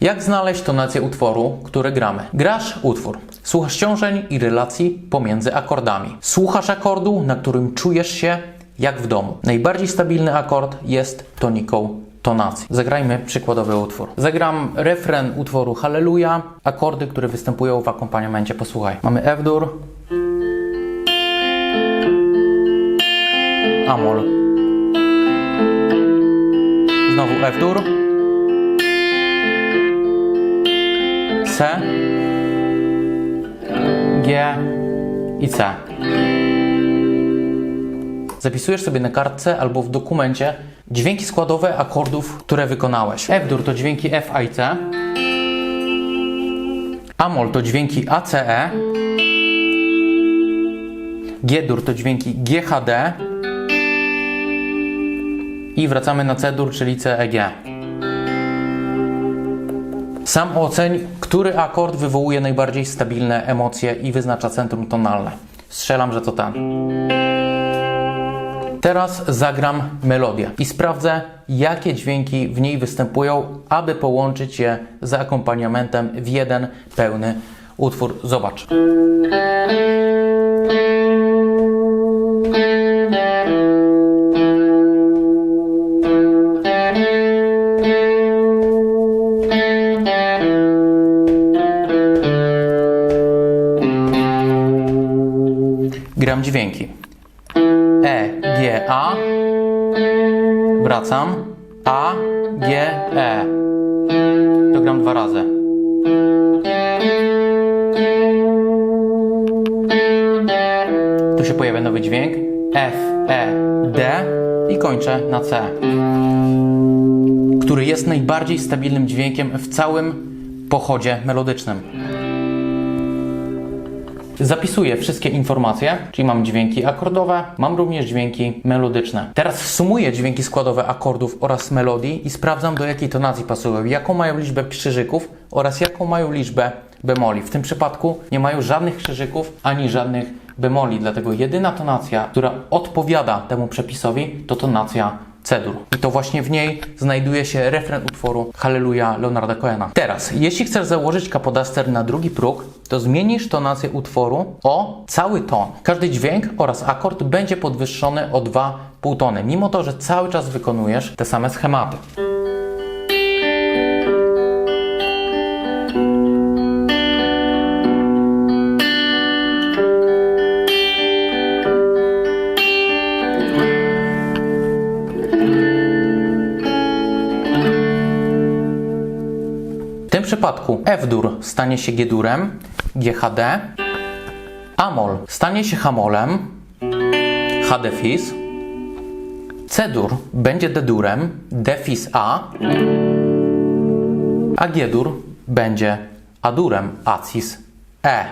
Jak znaleźć tonację utworu, który gramy? Grasz utwór, słuchasz ciążeń i relacji pomiędzy akordami. Słuchasz akordu, na którym czujesz się jak w domu. Najbardziej stabilny akord jest toniką tonacji. Zagrajmy przykładowy utwór. Zagram refren utworu Halleluja, akordy, które występują w akompaniamencie. Posłuchaj. Mamy F-dur, Amol, znowu F-dur, C, G i C. Zapisujesz sobie na kartce albo w dokumencie dźwięki składowe akordów, które wykonałeś. F-dur to dźwięki F, A i C. Amol to dźwięki A, C, E. G-dur to dźwięki G, H, D. I wracamy na C-dur, czyli C, E, G. Sam oceń, który akord wywołuje najbardziej stabilne emocje i wyznacza centrum tonalne. Strzelam, że to ten. Teraz zagram melodię i sprawdzę, jakie dźwięki w niej występują, aby połączyć je z akompaniamentem w jeden pełny utwór. Zobacz. Gram dźwięki. E, G, A. Wracam. A, G, E. To gram dwa razy. Tu się pojawia nowy dźwięk. F, E, D i kończę na C. Który jest najbardziej stabilnym dźwiękiem w całym pochodzie melodycznym. Zapisuję wszystkie informacje, czyli mam dźwięki akordowe, mam również dźwięki melodyczne. Teraz sumuję dźwięki składowe akordów oraz melodii i sprawdzam do jakiej tonacji pasują, jaką mają liczbę krzyżyków oraz jaką mają liczbę bemoli. W tym przypadku nie mają żadnych krzyżyków ani żadnych bemoli, dlatego jedyna tonacja, która odpowiada temu przepisowi, to tonacja C-dur. I to właśnie w niej znajduje się refren utworu Halleluja Leonarda Cohena. Teraz, jeśli chcesz założyć kapodaster na drugi próg, to zmienisz tonację utworu o cały ton. Każdy dźwięk oraz akord będzie podwyższony o dwa półtony, mimo to, że cały czas wykonujesz te same schematy. Tym przypadku F-dur stanie się G-durem, GHD, Amol stanie się Hamolem, HD fis, C-dur będzie D-durem, D fis A, a G-dur będzie A-durem, A-cis E.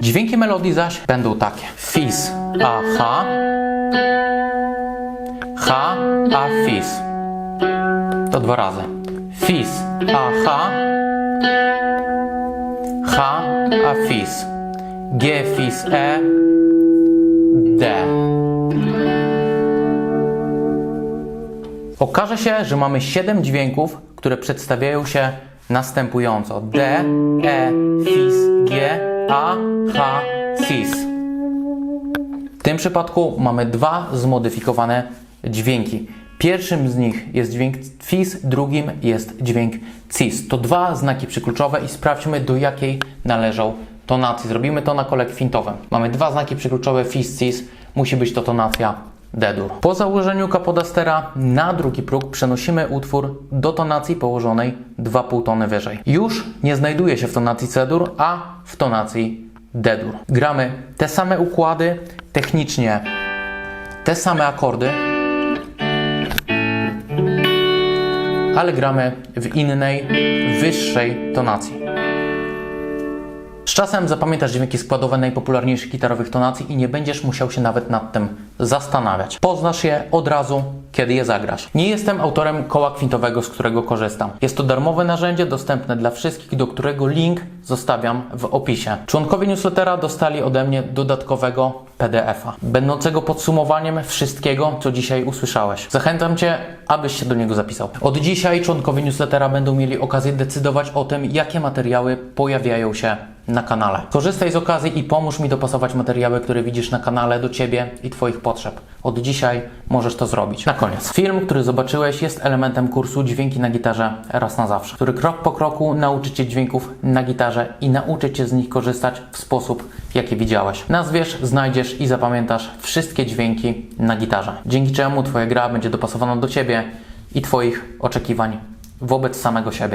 Dźwięki melodii zaś będą takie: fis A H, H A fis. To dwa razy. Fis, a, H. H, a, fis. G, fis, E. D. Okaże się, że mamy 7 dźwięków, które przedstawiają się następująco. D, E, fis, G, A, H, cis. W tym przypadku mamy dwa zmodyfikowane dźwięki. Pierwszym z nich jest dźwięk fis, drugim jest dźwięk cis. To dwa znaki przykluczowe i sprawdźmy do jakiej należą tonacji. Zrobimy to na kole kwintowym. Mamy dwa znaki przykluczowe fis, cis. Musi być to tonacja D-dur. Po założeniu kapodastera na drugi próg przenosimy utwór do tonacji położonej 2,5 tony wyżej. Już nie znajduje się w tonacji C-dur, a w tonacji D-dur. Gramy te same układy, technicznie te same akordy, ale gramy w innej, wyższej tonacji. Z czasem zapamiętasz dźwięki składowe najpopularniejszych gitarowych tonacji i nie będziesz musiał się nawet nad tym zastanawiać. Poznasz je od razu, kiedy je zagrasz. Nie jestem autorem koła kwintowego, z którego korzystam. Jest to darmowe narzędzie dostępne dla wszystkich, do którego link zostawiam w opisie. Członkowie newslettera dostali ode mnie dodatkowego PDF-a, będącego podsumowaniem wszystkiego, co dzisiaj usłyszałeś. Zachęcam Cię, abyś się do niego zapisał. Od dzisiaj członkowie newslettera będą mieli okazję decydować o tym, jakie materiały pojawiają się na kanale. Korzystaj z okazji i pomóż mi dopasować materiały, które widzisz na kanale do Ciebie i Twoich potrzeb. Od dzisiaj możesz to zrobić. Na koniec. Film, który zobaczyłeś jest elementem kursu Dźwięki na gitarze raz na zawsze, który krok po kroku nauczy Cię dźwięków na gitarze i nauczy Cię z nich korzystać w sposób, jaki widziałeś. Nazwiesz, znajdziesz i zapamiętasz wszystkie dźwięki na gitarze. Dzięki czemu Twoja gra będzie dopasowana do Ciebie i Twoich oczekiwań wobec samego siebie.